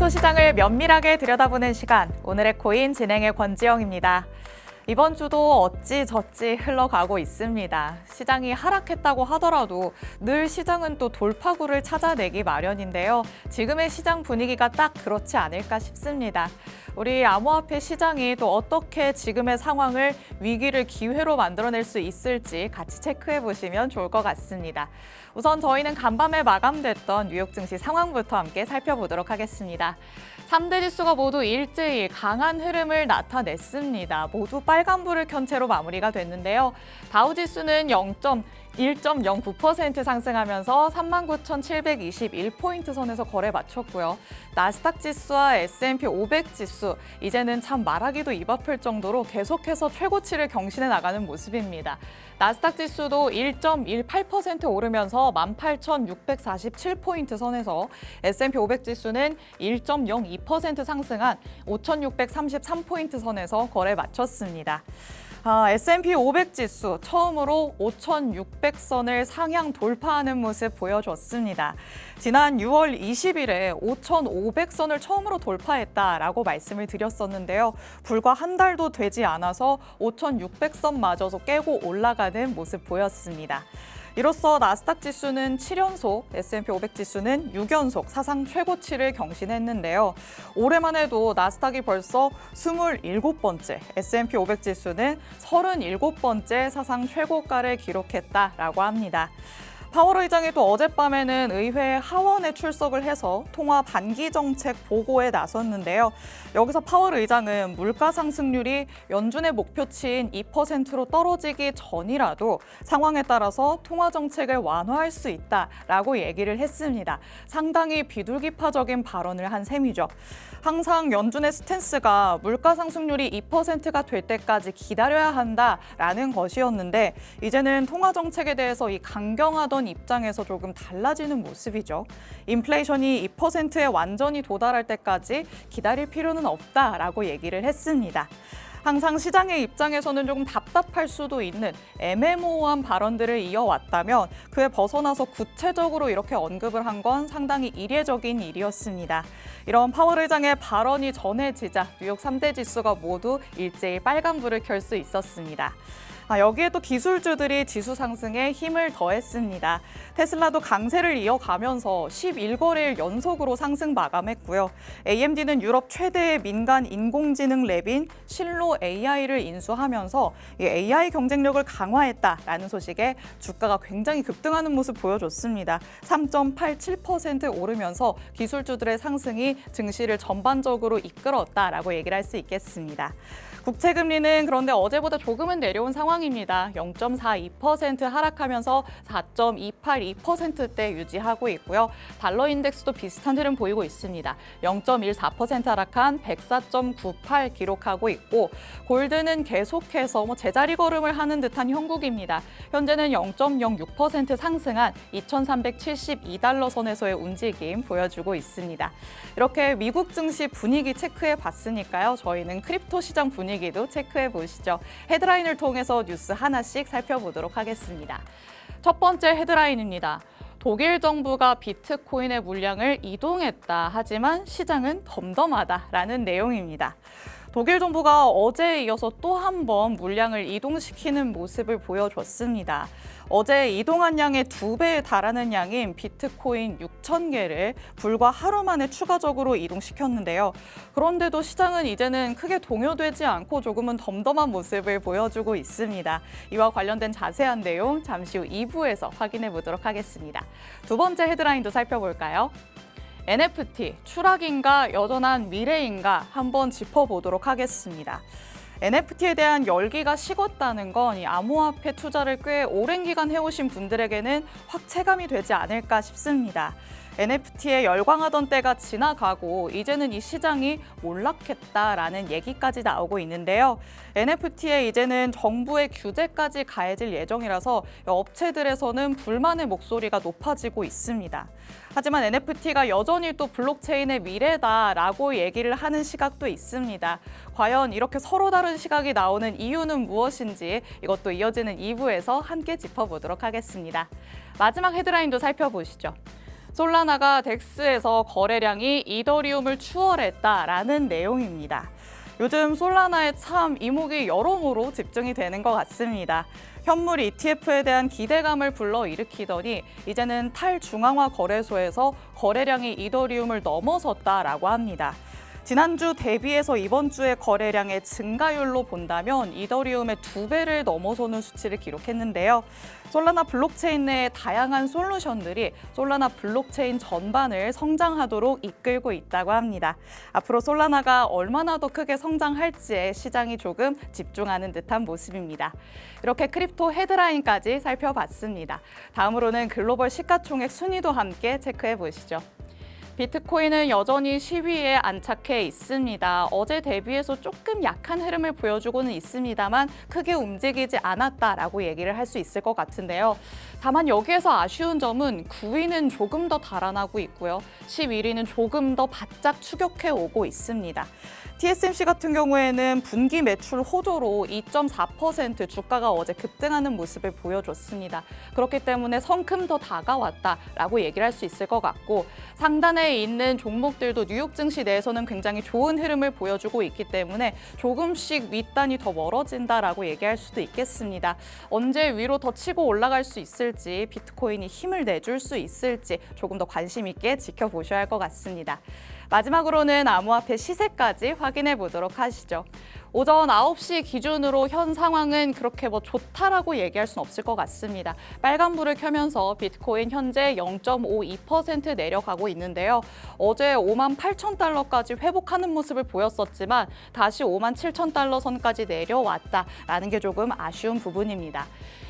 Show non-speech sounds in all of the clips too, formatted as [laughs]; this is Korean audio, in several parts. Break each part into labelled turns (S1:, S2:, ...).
S1: 크립토 시장을 면밀하게 들여다보는 시간. 오늘의 코인 진행의 권지영입니다. 이번 주도 어찌저찌 흘러가고 있습니다. 시장이 하락했다고 하더라도 늘 시장은 또 돌파구를 찾아내기 마련인데요. 지금의 시장 분위기가 딱 그렇지 않을까 싶습니다. 우리 암호화폐 시장이 또 어떻게 지금의 상황을 위기를 기회로 만들어낼 수 있을지 같이 체크해 보시면 좋을 것 같습니다. 우선 저희는 간밤에 마감됐던 뉴욕 증시 상황부터 함께 살펴보도록 하겠습니다. 3대 지수가 모두 일제일 강한 흐름을 나타냈습니다. 모두 빨간불을 켠 채로 마무리가 됐는데요. 다우 지수는 0. 1.09% 상승하면서 39,721포인트 선에서 거래 마쳤고요. 나스닥 지수와 S&P 500 지수 이제는 참 말하기도 입 아플 정도로 계속해서 최고치를 경신해 나가는 모습입니다. 나스닥 지수도 1.18% 오르면서 18,647포인트 선에서 S&P 500 지수는 1.02% 상승한 5,633포인트 선에서 거래 마쳤습니다. 아, S&P 500 지수 처음으로 5,600선을 상향 돌파하는 모습 보여줬습니다. 지난 6월 20일에 5,500선을 처음으로 돌파했다라고 말씀을 드렸었는데요. 불과 한 달도 되지 않아서 5,600선마저도 깨고 올라가는 모습 보였습니다. 이로써 나스닥 지수는 7연속, S&P 500 지수는 6연속 사상 최고치를 경신했는데요. 올해만 해도 나스닥이 벌써 27번째, S&P 500 지수는 37번째 사상 최고가를 기록했다라고 합니다. 파월 의장이 또 어젯밤에는 의회 하원에 출석을 해서 통화 반기 정책 보고에 나섰는데요. 여기서 파월 의장은 물가 상승률이 연준의 목표치인 2%로 떨어지기 전이라도 상황에 따라서 통화 정책을 완화할 수 있다라고 얘기를 했습니다. 상당히 비둘기파적인 발언을 한 셈이죠. 항상 연준의 스탠스가 물가 상승률이 2%가 될 때까지 기다려야 한다라는 것이었는데 이제는 통화 정책에 대해서 이 강경하던 입장에서 조금 달라지는 모습이죠. 인플레이션이 2%에 완전히 도달할 때까지 기다릴 필요는 없다라고 얘기를 했습니다. 항상 시장의 입장에서는 조금 답답할 수도 있는 애매모호한 발언들을 이어왔다면 그에 벗어나서 구체적으로 이렇게 언급을 한 건 상당히 이례적인 일이었습니다. 이런 파월 의장의 발언이 전해지자 뉴욕 3대 지수가 모두 일제히 빨간불을 켤 수 있었습니다. 아, 여기에 또 기술주들이 지수 상승에 힘을 더했습니다. 테슬라도 강세를 이어가면서 11거래일 연속으로 상승 마감했고요. AMD는 유럽 최대의 민간 인공지능 랩인 실로 AI를 인수하면서 이 AI 경쟁력을 강화했다라는 소식에 주가가 굉장히 급등하는 모습 보여줬습니다. 3.87% 오르면서 기술주들의 상승이 증시를 전반적으로 이끌었다라고 얘기를 할 수 있겠습니다. 국채 금리는 그런데 어제보다 조금은 내려온 상황입니다. 0.42% 하락하면서 4.282%대 유지하고 있고요. 달러 인덱스도 비슷한 흐름 보이고 있습니다. 0.14% 하락한 104.98 기록하고 있고 골드는 계속해서 뭐 제자리 걸음을 하는 듯한 형국입니다. 현재는 0.06% 상승한 2,372달러 선에서의 움직임 보여주고 있습니다. 이렇게 미국 증시 분위기 체크해 봤으니까요. 저희는 크립토 시장 분위기 도 체크해 보시죠. 헤드라인을 통해서 뉴스 하나씩 살펴보도록 하겠습니다. 첫 번째 헤드라인입니다. 독일 정부가 비트코인의 물량을 이동했다. 하지만 시장은 덤덤하다라는 내용입니다. 독일 정부가 어제에 이어서 또 한 번 물량을 이동시키는 모습을 보여줬습니다. 어제 이동한 양의 두 배에 달하는 양인 비트코인 6천 개를 불과 하루 만에 추가적으로 이동시켰는데요. 그런데도 시장은 이제는 크게 동요되지 않고 조금은 덤덤한 모습을 보여주고 있습니다. 이와 관련된 자세한 내용 잠시 후 2부에서 확인해 보도록 하겠습니다. 두 번째 헤드라인도 살펴볼까요? NFT 추락인가 여전한 미래인가 한번 짚어보도록 하겠습니다. NFT에 대한 열기가 식었다는 건 이 암호화폐 투자를 꽤 오랜 기간 해오신 분들에게는 확 체감이 되지 않을까 싶습니다. NFT에 열광하던 때가 지나가고 이제는 이 시장이 몰락했다라는 얘기까지 나오고 있는데요. NFT에 이제는 정부의 규제까지 가해질 예정이라서 업체들에서는 불만의 목소리가 높아지고 있습니다. 하지만 NFT가 여전히 또 블록체인의 미래다라고 얘기를 하는 시각도 있습니다. 과연 이렇게 서로 다른 시각이 나오는 이유는 무엇인지 이것도 이어지는 2부에서 함께 짚어보도록 하겠습니다. 마지막 헤드라인도 살펴보시죠. 솔라나가 덱스에서 거래량이 이더리움을 추월했다라는 내용입니다. 요즘 솔라나에 참 이목이 여러모로 집중이 되는 것 같습니다. 현물 ETF에 대한 기대감을 불러일으키더니 이제는 탈중앙화 거래소에서 거래량이 이더리움을 넘어섰다라고 합니다. 지난주 대비해서 이번 주의 거래량의 증가율로 본다면 이더리움의 두 배를 넘어서는 수치를 기록했는데요. 솔라나 블록체인 내의 다양한 솔루션들이 솔라나 블록체인 전반을 성장하도록 이끌고 있다고 합니다. 앞으로 솔라나가 얼마나 더 크게 성장할지에 시장이 조금 집중하는 듯한 모습입니다. 이렇게 크립토 헤드라인까지 살펴봤습니다. 다음으로는 글로벌 시가총액 순위도 함께 체크해 보시죠. 비트코인은 여전히 10위에 안착해 있습니다. 어제 대비해서 조금 약한 흐름을 보여주고는 있습니다만 크게 움직이지 않았다라고 얘기를 할 수 있을 것 같은데요. 다만 여기에서 아쉬운 점은 9위는 조금 더 달아나고 있고요. 11위는 조금 더 바짝 추격해 오고 있습니다. TSMC 같은 경우에는 분기 매출 호조로 2.4% 주가가 어제 급등하는 모습을 보여줬습니다. 그렇기 때문에 성큼 더 다가왔다라고 얘기를 할 수 있을 것 같고 상단에 있는 종목들도 뉴욕 증시 내에서는 굉장히 좋은 흐름을 보여주고 있기 때문에 조금씩 윗단이 더 멀어진다라고 얘기할 수도 있겠습니다. 언제 위로 더 치고 올라갈 수 있을지 비트코인이 힘을 내줄 수 있을지 조금 더 관심 있게 지켜보셔야 할 것 같습니다. 마지막으로는 암호화폐 시세까지 확인해 보도록 하시죠. 오전 9시 기준으로 현 상황은 그렇게 뭐 좋다라고 얘기할 수는 없을 것 같습니다. 빨간불을 켜면서 비트코인 현재 0.52% 내려가고 있는데요. 어제 5만 8천 달러까지 회복하는 모습을 보였었지만 다시 5만 7천 달러 선까지 내려왔다라는 게 조금 아쉬운 부분입니다.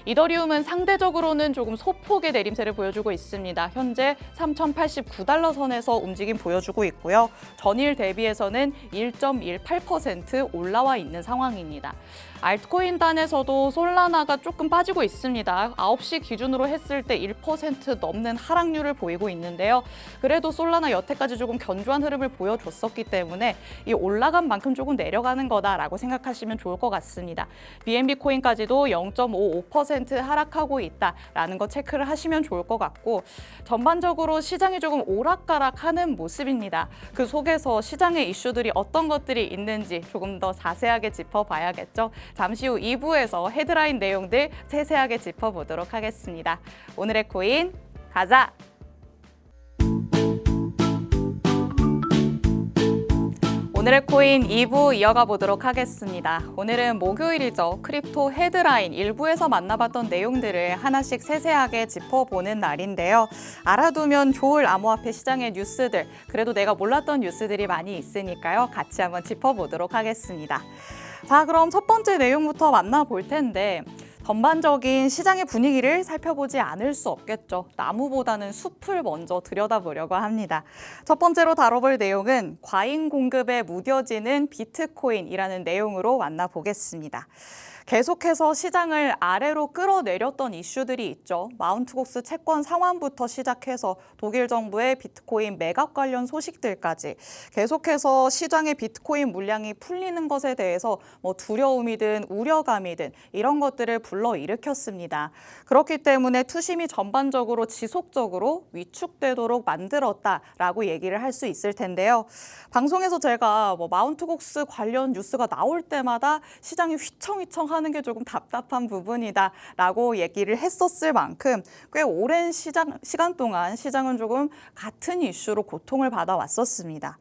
S1: 이더리움은 상대적으로는 조금 소폭의 내림세를 보여주고 있습니다. 현재 3,089달러 선에서 움직임 보여주고 있고요. 전일 대비해서는 1.18% 올라와 있는 상황입니다. 알트코인 단에서도 솔라나가 조금 빠지고 있습니다. 9시 기준으로 했을 때 1% 넘는 하락률을 보이고 있는데요. 그래도 솔라나 여태까지 조금 견조한 흐름을 보여줬었기 때문에 이 올라간 만큼 조금 내려가는 거다라고 생각하시면 좋을 것 같습니다. BNB 코인까지도 0.55% 하락하고 있다라는 거 체크를 하시면 좋을 것 같고 전반적으로 시장이 조금 오락가락하는 모습입니다. 그 속에서 시장의 이슈들이 어떤 것들이 있는지 조금 더 자세하게 짚어봐야겠죠. 잠시 후 2부에서 헤드라인 내용들 세세하게 짚어보도록 하겠습니다. 오늘의 코인 가자! 오늘의 코인 2부 이어가 보도록 하겠습니다. 오늘은 목요일이죠. 크립토 헤드라인 일부에서 만나봤던 내용들을 하나씩 세세하게 짚어보는 날인데요. 알아두면 좋을 암호화폐 시장의 뉴스들, 그래도 내가 몰랐던 뉴스들이 많이 있으니까요. 같이 한번 짚어보도록 하겠습니다. 자, 그럼 첫 번째 내용부터 만나볼 텐데, 전반적인 시장의 분위기를 살펴보지 않을 수 없겠죠. 나무보다는 숲을 먼저 들여다보려고 합니다. 첫 번째로 다뤄볼 내용은 과잉 공급에 무뎌지는 비트코인이라는 내용으로 만나보겠습니다. 계속해서 시장을 아래로 끌어내렸던 이슈들이 있죠. 마운트곡스 채권 상환부터 시작해서 독일 정부의 비트코인 매각 관련 소식들까지 계속해서 시장의 비트코인 물량이 풀리는 것에 대해서 뭐 두려움이든 우려감이든 이런 것들을 불러일으켰습니다. 그렇기 때문에 투심이 전반적으로 지속적으로 위축되도록 만들었다라고 얘기를 할 수 있을 텐데요. 방송에서 제가 뭐 마운트곡스 관련 뉴스가 나올 때마다 시장이 휘청휘청 하는 게 조금 답답한 부분이다라고 얘기를 했었을 만큼 꽤 오랜 시장, 시간 동안 시장은 조금 같은 이슈로 고통을 받아왔었습니다.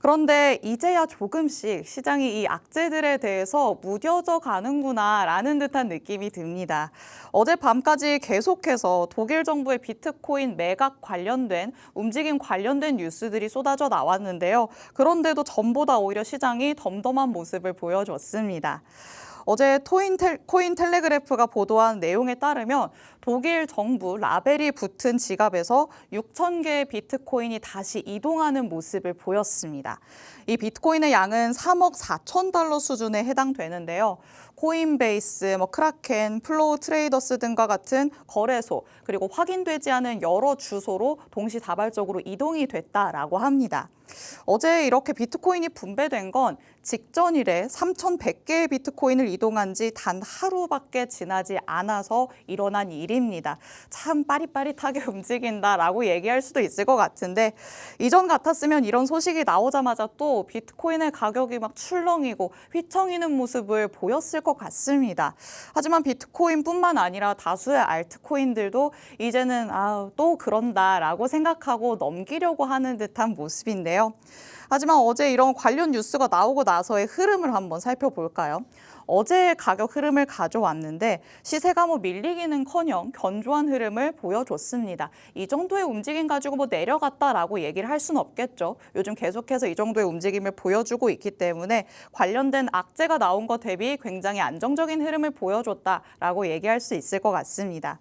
S1: 그런데 이제야 조금씩 시장이 이 악재들에 대해서 무뎌져 가는구나라는 듯한 느낌이 듭니다. 어젯밤까지 계속해서 독일 정부의 비트코인 매각 관련된 움직임 관련된 뉴스들이 쏟아져 나왔는데요. 그런데도 전보다 오히려 시장이 덤덤한 모습을 보여줬습니다. 어제 코인 텔레그래프가 보도한 내용에 따르면 독일 정부 라벨이 붙은 지갑에서 6천 개의 비트코인이 다시 이동하는 모습을 보였습니다. 이 비트코인의 양은 3억 4천 달러 수준에 해당되는데요. 코인베이스, 뭐 크라켄, 플로우 트레이더스 등과 같은 거래소 그리고 확인되지 않은 여러 주소로 동시다발적으로 이동이 됐다라고 합니다. 어제 이렇게 비트코인이 분배된 건 직전일에 3,100개의 비트코인을 이동한 지 단 하루밖에 지나지 않아서 일어난 일 입니다. 참 빠릿빠릿하게 [laughs] 움직인다라고 얘기할 수도 있을 것 같은데 이전 같았으면 이런 소식이 나오자마자 또 비트코인의 가격이 막 출렁이고 휘청이는 모습을 보였을 것 같습니다. 하지만 비트코인뿐만 아니라 다수의 알트코인들도 이제는 아, 또 그런다라고 생각하고 넘기려고 하는 듯한 모습인데요. 하지만 어제 이런 관련 뉴스가 나오고 나서의 흐름을 한번 살펴볼까요? 어제의 가격 흐름을 가져왔는데 시세가 뭐 밀리기는커녕 견조한 흐름을 보여줬습니다. 이 정도의 움직임 가지고 뭐 내려갔다라고 얘기를 할 수는 없겠죠. 요즘 계속해서 이 정도의 움직임을 보여주고 있기 때문에 관련된 악재가 나온 것 대비 굉장히 안정적인 흐름을 보여줬다라고 얘기할 수 있을 것 같습니다.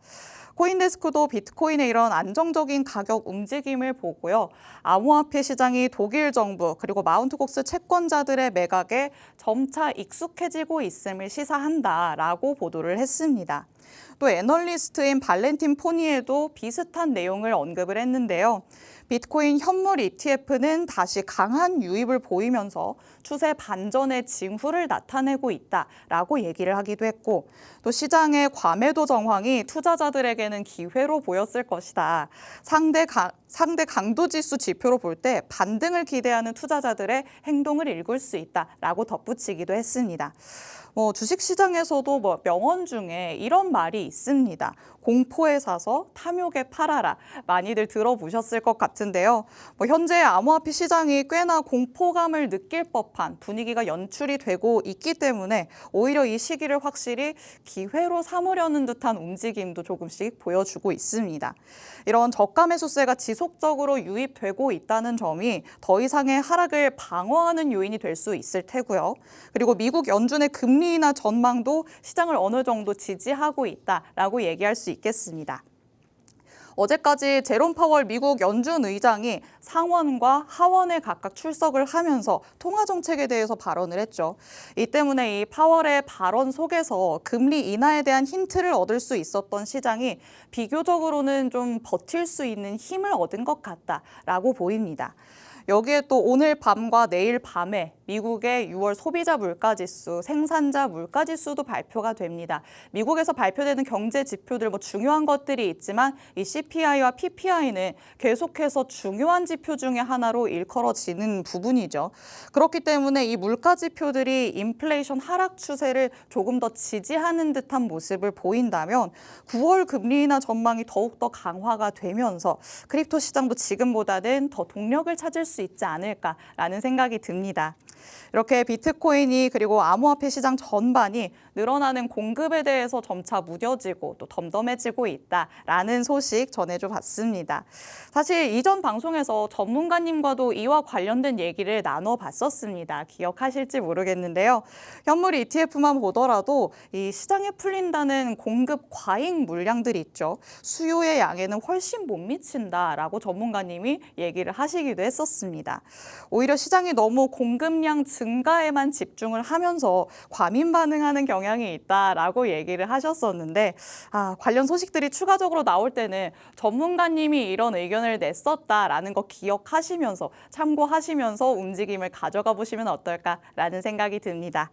S1: 코인데스크도 비트코인의 이런 안정적인 가격 움직임을 보고요. 암호화폐 시장이 독일 정부 그리고 마운트곡스 채권자들의 매각에 점차 익숙해지고 있음을 시사한다라고 보도를 했습니다. 또 애널리스트인 발렌틴 포니에도 비슷한 내용을 언급을 했는데요. 비트코인 현물 ETF는 다시 강한 유입을 보이면서 추세 반전의 징후를 나타내고 있다라고 얘기를 하기도 했고 또 시장의 과매도 정황이 투자자들에게는 기회로 보였을 것이다. 상대 가, 상대 강도 지수 지표로 볼 때 반등을 기대하는 투자자들의 행동을 읽을 수 있다라고 덧붙이기도 했습니다. 뭐 주식 시장에서도 뭐 명언 중에 이런 말이 있습니다. 공포에 사서 탐욕에 팔아라. 많이들 들어보셨을 것 같은데요. 뭐 현재 암호화폐 시장이 꽤나 공포감을 느낄 법한 분위기가 연출이 되고 있기 때문에 오히려 이 시기를 확실히 기회로 삼으려는 듯한 움직임도 조금씩 보여주고 있습니다. 이런 저가 매수세가 지속적으로 유입되고 있다는 점이 더 이상의 하락을 방어하는 요인이 될 수 있을 테고요. 그리고 미국 연준의 금리나 전망도 시장을 어느 정도 지지하고 있다라고 얘기할 수 있겠습니다. 어제까지 제롬 파월 미국 연준 의장이 상원과 하원에 각각 출석을 하면서 통화 정책에 대해서 발언을 했죠. 이 때문에 이 파월의 발언 속에서 금리 인하에 대한 힌트를 얻을 수 있었던 시장이 비교적으로는 좀 버틸 수 있는 힘을 얻은 것 같다라고 보입니다. 여기에 또 오늘 밤과 내일 밤에 미국의 6월 소비자 물가지수, 생산자 물가지수도 발표가 됩니다. 미국에서 발표되는 경제 지표들 뭐 중요한 것들이 있지만 이 CPI와 PPI는 계속해서 중요한 지표 중의 하나로 일컬어지는 부분이죠. 그렇기 때문에 이 물가 지표들이 인플레이션 하락 추세를 조금 더 지지하는 듯한 모습을 보인다면 9월 금리 인하 전망이 더욱 더 강화가 되면서 크립토 시장도 지금보다는 더 동력을 찾을 수 있지 않을까라는 생각이 듭니다. 이렇게 비트코인이 그리고 암호화폐 시장 전반이 늘어나는 공급에 대해서 점차 무뎌지고 또 덤덤해지고 있다라는 소식 전해줘 봤습니다. 사실 이전 방송에서 전문가님과도 이와 관련된 얘기를 나눠봤었습니다. 기억하실지 모르겠는데요. 현물 ETF만 보더라도 이 시장에 풀린다는 공급 과잉 물량들이 있죠. 수요의 양에는 훨씬 못 미친다라고 전문가님이 얘기를 하시기도 했었습니다. 오히려 시장이 너무 공급량 증가에만 집중을 하면서 과민 반응하는 경향 이 있다라고 얘기를 하셨었는데 아, 관련 소식들이 추가적으로 나올 때는 전문가님이 이런 의견을 냈었다라는 거 기억하시면서 참고하시면서 움직임을 가져가 보시면 어떨까라는 생각이 듭니다.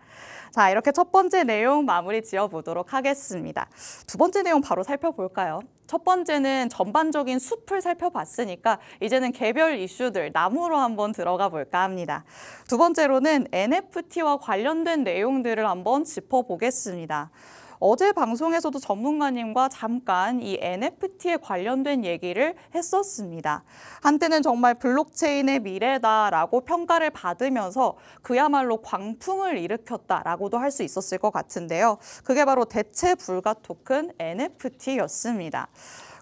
S1: 자, 이렇게 첫 번째 내용 마무리 지어 보도록 하겠습니다. 두 번째 내용 바로 살펴볼까요? 첫 번째는 전반적인 숲을 살펴봤으니까 이제는 개별 이슈들 나무로 한번 들어가 볼까 합니다. 두 번째로는 NFT와 관련된 내용들을 한번 짚어보겠습니다. 어제 방송에서도 전문가님과 잠깐 이 NFT에 관련된 얘기를 했었습니다. 한때는 정말 블록체인의 미래다라고 평가를 받으면서 그야말로 광풍을 일으켰다라고도 할 수 있었을 것 같은데요. 그게 바로 대체 불가 토큰 NFT였습니다.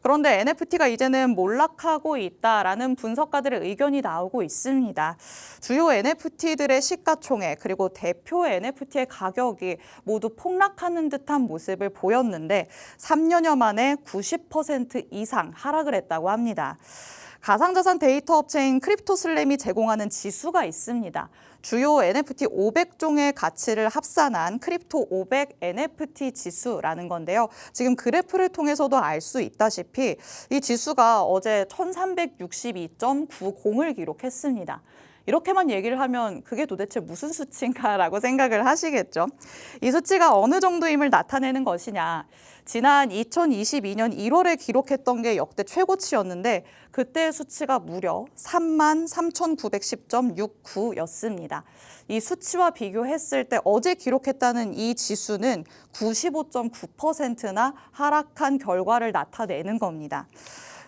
S1: 그런데 NFT가 이제는 몰락하고 있다라는 분석가들의 의견이 나오고 있습니다. 주요 NFT들의 시가총액 그리고 대표 NFT의 가격이 모두 폭락하는 듯한 모습을 보였는데 3년여 만에 90% 이상 하락을 했다고 합니다. 가상자산 데이터 업체인 크립토슬램이 제공하는 지수가 있습니다. 주요 NFT 500종의 가치를 합산한 크립토 500 NFT 지수라는 건데요. 지금 그래프를 통해서도 알 수 있다시피 이 지수가 어제 1362.90을 기록했습니다. 이렇게만 얘기를 하면 그게 도대체 무슨 수치인가라고 생각을 하시겠죠. 이 수치가 어느 정도임을 나타내는 것이냐. 지난 2022년 1월에 기록했던 게 역대 최고치였는데 그때 수치가 무려 3만 3,910.69였습니다. 이 수치와 비교했을 때 어제 기록했다는 이 지수는 95.9%나 하락한 결과를 나타내는 겁니다.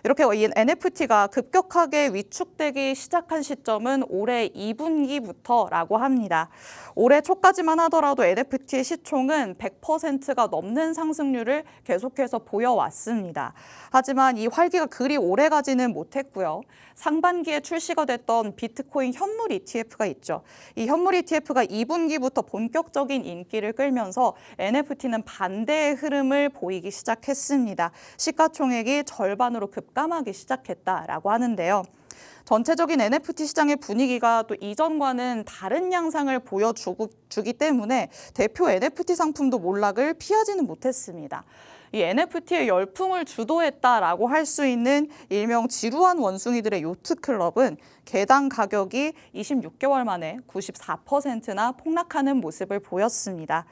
S1: 이렇게 이 NFT가 급격하게 위축되기 시작한 시점은 올해 2분기부터라고 합니다. 올해 초까지만 하더라도 NFT의 시총은 100%가 넘는 상승률을 계속해서 보여왔습니다. 하지만 이 활기가 그리 오래 가지는 못했고요. 상반기에 출시가 됐던 비트코인 현물 ETF가 있죠. 이 현물 ETF가 2분기부터 본격적인 인기를 끌면서 NFT는 반대의 흐름을 보이기 시작했습니다. 시가총액이 절반으로 급 감하기 시작했다라고 하는데요. 전체적인 NFT 시장의 분위기가 또 이전과는 다른 양상을 보여주기 때문에 대표 NFT 상품도 몰락을 피하지는 못했습니다. 이 NFT의 열풍을 주도했다라고 할 수 있는 일명 지루한 원숭이들의 요트 클럽은 개당 가격이 26개월 만에 94%나 폭락하는 모습을 보였습니다.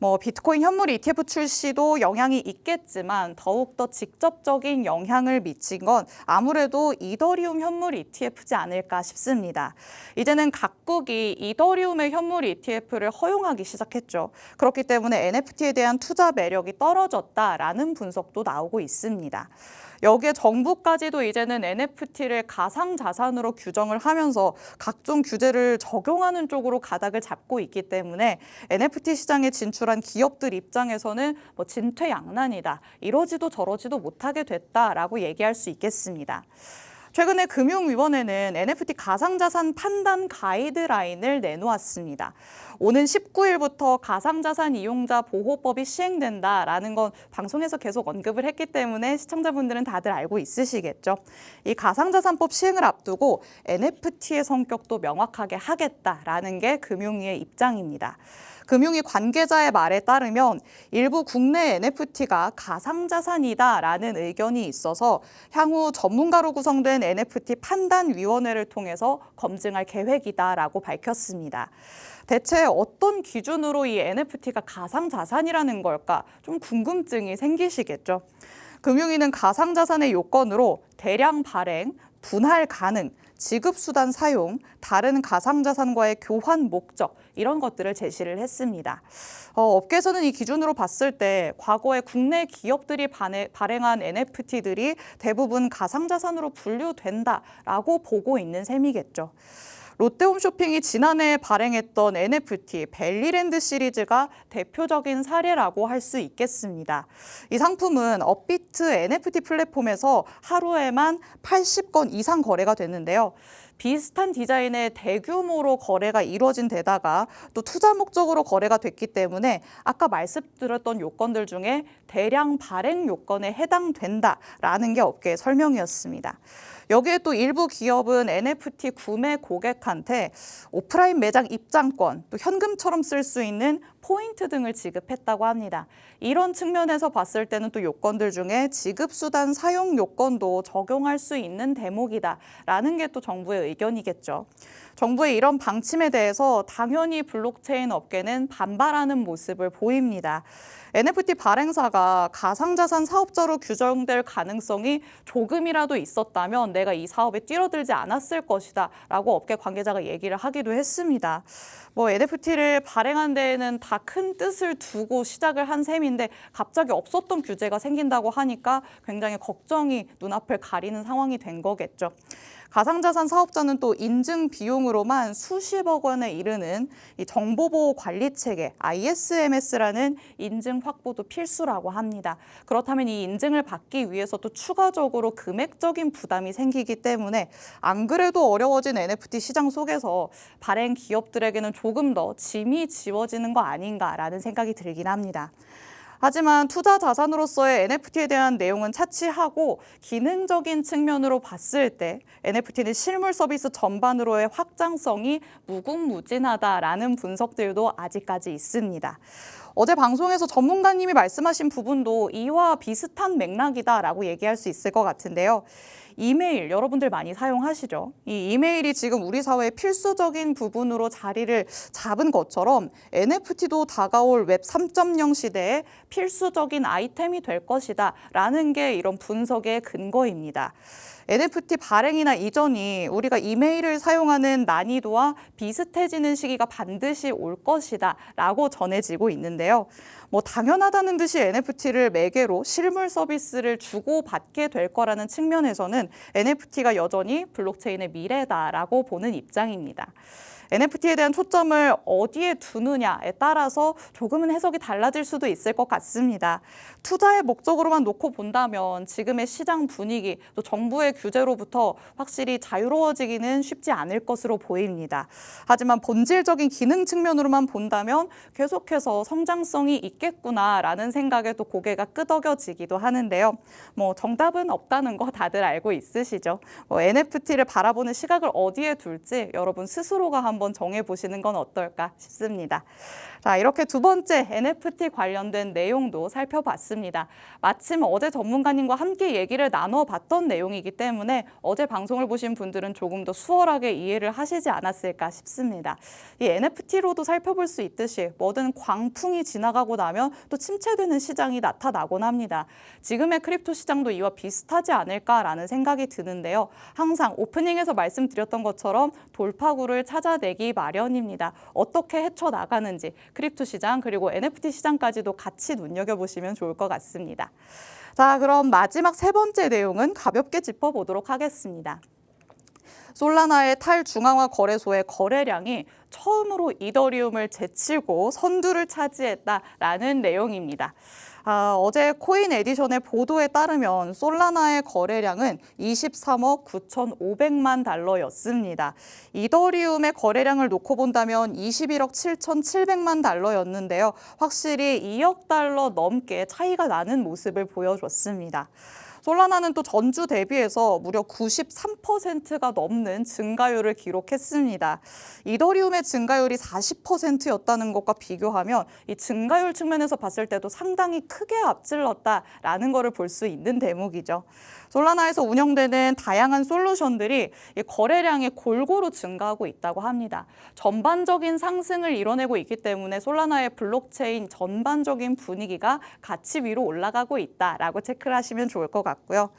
S1: 뭐 비트코인 현물 ETF 출시도 영향이 있겠지만 더욱더 직접적인 영향을 미친 건 아무래도 이더리움 현물 ETF지 않을까 싶습니다. 이제는 각국이 이더리움의 현물 ETF를 허용하기 시작했죠. 그렇기 때문에 NFT에 대한 투자 매력이 떨어졌다라는 분석도 나오고 있습니다. 여기에 정부까지도 이제는 NFT를 가상 자산으로 규정을 하면서 각종 규제를 적용하는 쪽으로 가닥을 잡고 있기 때문에 NFT 시장에 진출한 기업들 입장에서는 뭐 진퇴양난이다. 이러지도 저러지도 못하게 됐다라고 얘기할 수 있겠습니다. 최근에 금융위원회는 NFT 가상자산 판단 가이드라인을 내놓았습니다. 오는 19일부터 가상자산 이용자 보호법이 시행된다라는 건 방송에서 계속 언급을 했기 때문에 시청자분들은 다들 알고 있으시겠죠. 이 가상자산법 시행을 앞두고 NFT의 성격도 명확하게 하겠다라는 게 금융위의 입장입니다. 금융위 관계자의 말에 따르면 일부 국내 NFT가 가상자산이다라는 의견이 있어서 향후 전문가로 구성된 NFT 판단위원회를 통해서 검증할 계획이다라고 밝혔습니다. 대체 어떤 기준으로 이 NFT가 가상 자산이라는 걸까? 좀 궁금증이 생기시겠죠. 금융위는 가상 자산의 요건으로 대량 발행, 분할 가능, 지급수단 사용, 다른 가상자산과의 교환 목적 이런 것들을 제시를 했습니다. 어, 업계에서는 이 기준으로 봤을 때 과거에 국내 기업들이 반해, 발행한 NFT들이 대부분 가상자산으로 분류된다라고 보고 있는 셈이겠죠. 롯데홈쇼핑이 지난해 발행했던 NFT 벨리랜드 시리즈가 대표적인 사례라고 할 수 있겠습니다. 이 상품은 업비트 NFT 플랫폼에서 하루에만 80건 이상 거래가 됐는데요. 비슷한 디자인의 대규모로 거래가 이루어진 데다가 또 투자 목적으로 거래가 됐기 때문에 아까 말씀드렸던 요건들 중에 대량 발행 요건에 해당된다라는 게 업계의 설명이었습니다. 여기에 또 일부 기업은 NFT 구매 고객한테 오프라인 매장 입장권, 또 현금처럼 쓸 수 있는 포인트 등을 지급했다고 합니다. 이런 측면에서 봤을 때는 또 요건들 중에 지급수단 사용 요건도 적용할 수 있는 대목이다라는 게 또 정부의 의견이겠죠. 정부의 이런 방침에 대해서 당연히 블록체인 업계는 반발하는 모습을 보입니다. NFT 발행사가 가상자산 사업자로 규정될 가능성이 조금이라도 있었다면 내가 이 사업에 뛰어들지 않았을 것이다 라고 업계 관계자가 얘기를 하기도 했습니다. 뭐 NFT를 발행한 데에는 다 큰 뜻을 두고 시작을 한 셈인데 갑자기 없었던 규제가 생긴다고 하니까 굉장히 걱정이 눈앞을 가리는 상황이 된 거겠죠. 가상자산 사업자는 또 인증 비용으로만 수십억 원에 이르는 이 정보보호 관리 체계 ISMS라는 인증 확보도 필수라고 합니다. 그렇다면 이 인증을 받기 위해서 또 추가적으로 금액적인 부담이 생기기 때문에 안 그래도 어려워진 NFT 시장 속에서 발행 기업들에게는 조금 더 짐이 지워지는 거 아닌가라는 생각이 들긴 합니다. 하지만 투자 자산으로서의 NFT에 대한 내용은 차치하고 기능적인 측면으로 봤을 때 NFT는 실물 서비스 전반으로의 확장성이 무궁무진하다라는 분석들도 아직까지 있습니다. 어제 방송에서 전문가님이 말씀하신 부분도 이와 비슷한 맥락이다라고 얘기할 수 있을 것 같은데요. 이메일 여러분들 많이 사용하시죠? 이 이메일이 지금 우리 사회의 필수적인 부분으로 자리를 잡은 것처럼 NFT도 다가올 웹 3.0 시대에 필수적인 아이템이 될 것이다 라는 게 이런 분석의 근거입니다. NFT 발행이나 이전이 우리가 이메일을 사용하는 난이도와 비슷해지는 시기가 반드시 올 것이다 라고 전해지고 있는데요. 뭐 당연하다는 듯이 NFT를 매개로 실물 서비스를 주고 받게 될 거라는 측면에서는 NFT가 여전히 블록체인의 미래다라고 보는 입장입니다. NFT에 대한 초점을 어디에 두느냐에 따라서 조금은 해석이 달라질 수도 있을 것 같습니다. 투자의 목적으로만 놓고 본다면 지금의 시장 분위기 또 정부의 규제로부터 확실히 자유로워지기는 쉽지 않을 것으로 보입니다. 하지만 본질적인 기능 측면으로만 본다면 계속해서 성장성이 있겠구나라는 생각에 또 고개가 끄덕여지기도 하는데요. 뭐 정답은 없다는 거 다들 알고 있으시죠? 뭐 NFT를 바라보는 시각을 어디에 둘지 여러분 스스로가 한번 정해 보시는 건 어떨까 싶습니다. 자, 이렇게 두 번째 NFT 관련된 내용도 살펴봤습니다. 마침 어제 전문가님과 함께 얘기를 나눠봤던 내용이기 때문에 어제 방송을 보신 분들은 조금 더 수월하게 이해를 하시지 않았을까 싶습니다. 이 NFT로도 살펴볼 수 있듯이 뭐든 광풍이 지나가고 나면 또 침체되는 시장이 나타나곤 합니다. 지금의 크립토 시장도 이와 비슷하지 않을까라는 생각이 드는데요. 항상 오프닝에서 말씀드렸던 것처럼 돌파구를 찾아내 기 마련입니다. 어떻게 헤쳐나가는지 크립토 시장 그리고 NFT 시장까지도 같이 눈여겨보시면 좋을 것 같습니다. 자, 그럼 마지막 세 번째 내용은 가볍게 짚어보도록 하겠습니다. 솔라나의 탈중앙화 거래소의 거래량이 처음으로 이더리움을 제치고 선두를 차지했다라는 내용입니다. 아, 어제 코인 에디션의 보도에 따르면 솔라나의 거래량은 23억 9,500만 달러였습니다. 이더리움의 거래량을 놓고 본다면 21억 7,700만 달러였는데요. 확실히 2억 달러 넘게 차이가 나는 모습을 보여줬습니다. 솔라나는 또 전주 대비해서 무려 93%가 넘는 증가율을 기록했습니다. 이더리움의 증가율이 40%였다는 것과 비교하면 이 증가율 측면에서 봤을 때도 상당히 크게 앞질렀다라는 것을 볼 수 있는 대목이죠. 솔라나에서 운영되는 다양한 솔루션들이 이 거래량이 골고루 증가하고 있다고 합니다. 전반적인 상승을 이뤄내고 있기 때문에 솔라나의 블록체인 전반적인 분위기가 가치 위로 올라가고 있다라고 체크를 하시면 좋을 것 같 고요.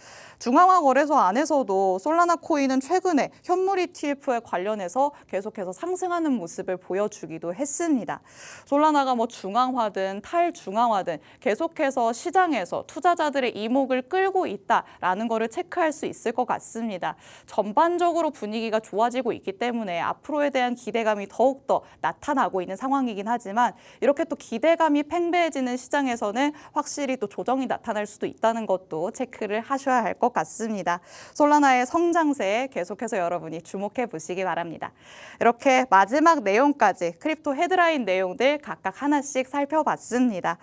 S1: 중앙화 거래소 안에서도 솔라나 코인은 최근에 현물 ETF에 관련해서 계속해서 상승하는 모습을 보여주기도 했습니다. 솔라나가 뭐 중앙화든 탈중앙화든 계속해서 시장에서 투자자들의 이목을 끌고 있다라는 거를 체크할 수 있을 것 같습니다. 전반적으로 분위기가 좋아지고 있기 때문에 앞으로에 대한 기대감이 더욱더 나타나고 있는 상황이긴 하지만 이렇게 또 기대감이 팽배해지는 시장에서는 확실히 또 조정이 나타날 수도 있다는 것도 체크를 하셔야 할 것 같습니다. 솔라나의 성장세에 계속해서 여러분이 주목해 보시기 바랍니다. 이렇게 마지막 내용까지 크립토 헤드라인 내용들 각각 하나씩 살펴봤습니다.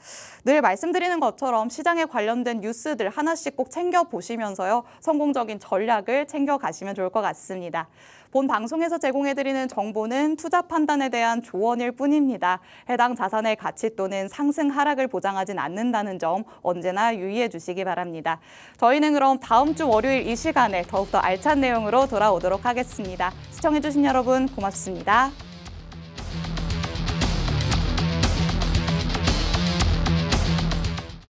S1: 늘 말씀드리는 것처럼 시장에 관련된 뉴스들 하나씩 꼭 챙겨 보시면서요. 성공적인 전략을 챙겨 가시면 좋을 것 같습니다. 본 방송에서 제공해드리는 정보는 투자 판단에 대한 조언일 뿐입니다. 해당 자산의 가치 또는 상승 하락을 보장하진 않는다는 점 언제나 유의해 주시기 바랍니다. 저희는 그럼 다음 주 월요일 이 시간에 더욱더 알찬 내용으로 돌아오도록 하겠습니다. 시청해주신 여러분 고맙습니다.